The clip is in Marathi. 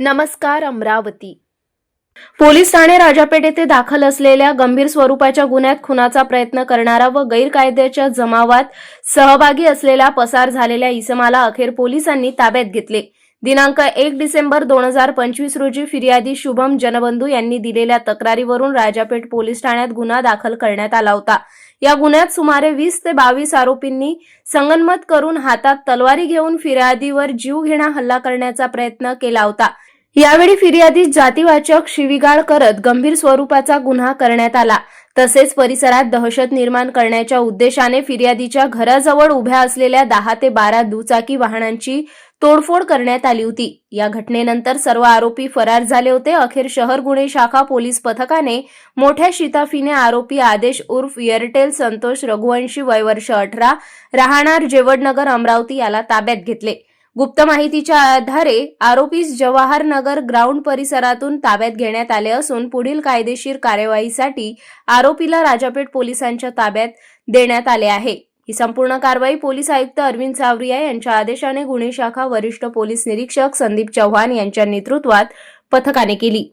नमस्कार अमरावती. पोलीस ठाणे राजापेठ येथे दाखल असलेल्या गंभीर स्वरूपाच्या गुन्ह्यात खुनाचा प्रयत्न करणारा व गैरकायद्याच्या जमावात सहभागी असलेला पसार झालेल्या इसमाला अखेर पोलिसांनी ताब्यात घेतले. दिनांक एक डिसेंबर दोन हजार पंचवीस रोजी फिर्यादी शुभम जनबंधू यांनी दिलेल्या तक्रारीवरून राजापेठ पोलीस ठाण्यात गुन्हा दाखल करण्यात आला होता. या गुन्ह्यात सुमारे वीस ते बावीस आरोपींनी संगनमत करून हातात तलवारी घेऊन फिर्यादीवर जीवघेणा हल्ला करण्याचा प्रयत्न केला होता. यावेळी फिर्यादी जातीवाचक शिवीगाळ करत गंभीर स्वरूपाचा गुन्हा करण्यात आला. तसेच परिसरात दहशत निर्माण करण्याच्या उद्देशाने फिर्यादीच्या घराजवळ उभ्या असलेल्या दहा ते बारा दुचाकी वाहनांची तोडफोड करण्यात आली होती. या घटनेनंतर सर्व आरोपी फरार झाले होते. अखेर शहर गुन्हे शाखा पोलीस पथकाने मोठ्या शिताफीने आरोपी आदेश उर्फ एअरटेल संतोष रघुवंशी वय वर्ष अठरा राहणार जेवडनगर अमरावती याला ताब्यात घेतले. गुप्त माहितीच्या आधारे आरोपीस जवाहर नगर ग्राउंड परिसरातून ताब्यात घेण्यात आले असून पुढील कायदेशीर कार्यवाहीसाठी आरोपीला राजापेठ पोलिसांच्या ताब्यात देण्यात आले आहे. ही संपूर्ण कारवाई पोलीस आयुक्त अरविंद सावरिया यांच्या आदेशाने गुन्हे शाखा वरिष्ठ पोलीस निरीक्षक संदीप चव्हाण यांच्या नेतृत्वात पथकाने केली.